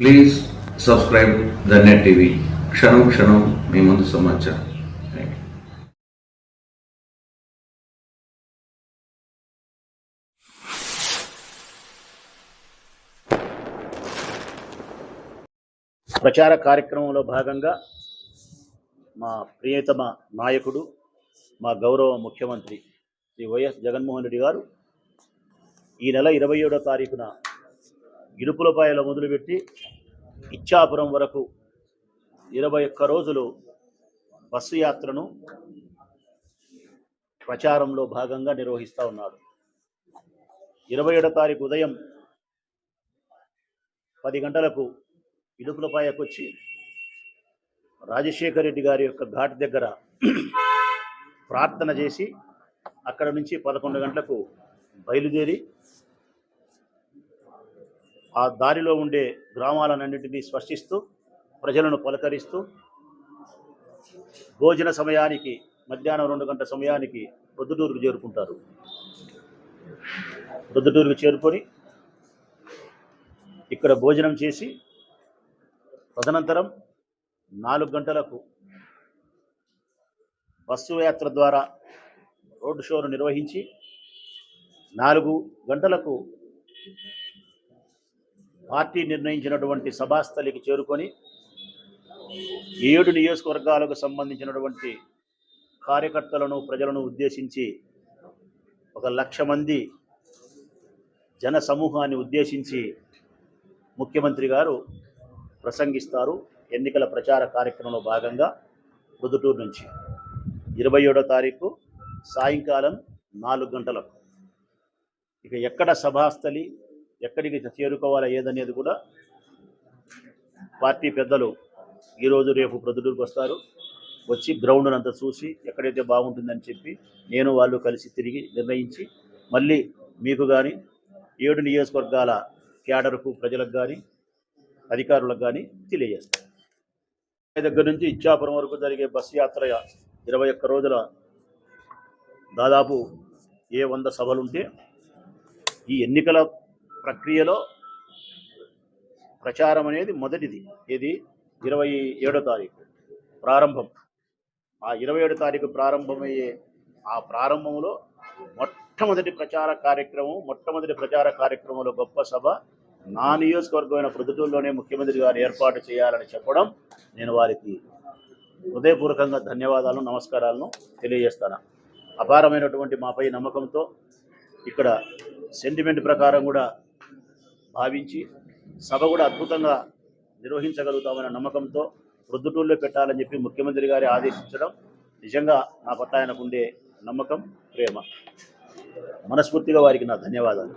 Please subscribe the net TV క్షణం క్షణం మీ ముందు సమాచారం. ప్రచార కార్యక్రమంలో భాగంగా మా ప్రియతమ నాయకుడు మా గౌరవ ముఖ్యమంత్రి శ్రీ వైఎస్ జగన్మోహన్ రెడ్డి గారు ఈ నెల ఇరవై ఏడో తారీఖున ఇరుపులపాయలో మొదలుపెట్టి ఇచ్చాపురం వరకు ఇరవై ఒక్క రోజులు బస్సు యాత్రను ప్రచారంలో భాగంగా నిర్వహిస్తూ ఉన్నాడు. ఇరవై ఏడో తారీఖు ఉదయం పది గంటలకు ఇడుపులపాయకు వచ్చి రాజశేఖర రెడ్డి గారి యొక్క ఘాట్ దగ్గర ప్రార్థన చేసి అక్కడ నుంచి పదకొండు గంటలకు బయలుదేరి ఆ దారిలో ఉండే గ్రామాలన్నింటినీ స్పర్శిస్తూ ప్రజలను పలకరిస్తూ భోజన సమయానికి మధ్యాహ్నం రెండు గంటల సమయానికి ప్రొద్దుటూరుకు చేరుకుంటారు. ప్రొద్దుటూరుకు చేరుకొని ఇక్కడ భోజనం చేసి తదనంతరం నాలుగు గంటలకు బస్సు యాత్ర ద్వారా రోడ్డు షోను నిర్వహించి నాలుగు గంటలకు పార్టీ నిర్ణయించినటువంటి సభాస్థలికి చేరుకొని ఏడు నియోజకవర్గాలకు సంబంధించినటువంటి కార్యకర్తలను ప్రజలను ఉద్దేశించి ఒక లక్ష మంది జన సమూహాన్ని ఉద్దేశించి ముఖ్యమంత్రి గారు ప్రసంగిస్తారు ఎన్నికల ప్రచార కార్యక్రమంలో భాగంగా పొద్దుటూరు నుంచి. ఇరవై ఏడో తారీఖు సాయంకాలం నాలుగు గంటలకు. ఇక ఎక్కడ సభాస్థలి ఎక్కడికి చేరుకోవాలా ఏదనేది కూడా పార్టీ పెద్దలు ఈరోజు రేపు ప్రొద్దుటూరుకు వస్తారు. వచ్చి గ్రౌండ్ అంతా చూసి ఎక్కడైతే బాగుంటుందని చెప్పి నేను వాళ్ళు కలిసి తిరిగి నిర్ణయించి మళ్ళీ మీకు కానీ ఏడు నియోజకవర్గాల క్యాడర్కు ప్రజలకు కానీ అధికారులకు కానీ తెలియజేస్తాను దగ్గర నుంచి ఇచ్చాపురం వరకు జరిగే బస్సు యాత్ర ఇరవై ఒక్క రోజుల దాదాపు ఏ వంద సభలుంటే ఈ ఎన్నికల ప్రక్రియలో ప్రచారం అనేది మొదటిది. ఇది ఇరవై ఏడో తారీఖు ప్రారంభం. ఆ ఇరవై ఏడో తారీఖు ప్రారంభమయ్యే ఆ ప్రారంభంలో మొట్టమొదటి ప్రచార కార్యక్రమం మొట్టమొదటి ప్రచార కార్యక్రమంలో గొప్ప సభ నా నియోజకవర్గమైన ప్రొద్దుటూరులోనే ముఖ్యమంత్రి గారు ఏర్పాటు చేయాలని చెప్పడం నేను వారికి హృదయపూర్వకంగా ధన్యవాదాలను నమస్కారాలను తెలియజేస్తాను. అపారమైనటువంటి మాపై నమ్మకంతో ఇక్కడ సెంటిమెంట్ ప్రకారం కూడా భావించి సభ కూడా అద్భుతంగా నిర్వహించగలుగుతామన్న నమ్మకంతో ప్రొద్దుటూరులో పెట్టాలని చెప్పి ముఖ్యమంత్రి గారి ఆదేశించడం నిజంగా నా పట్ల ఆయనకుండే నమ్మకం ప్రేమ. మనస్ఫూర్తిగా వారికి నా ధన్యవాదాలు.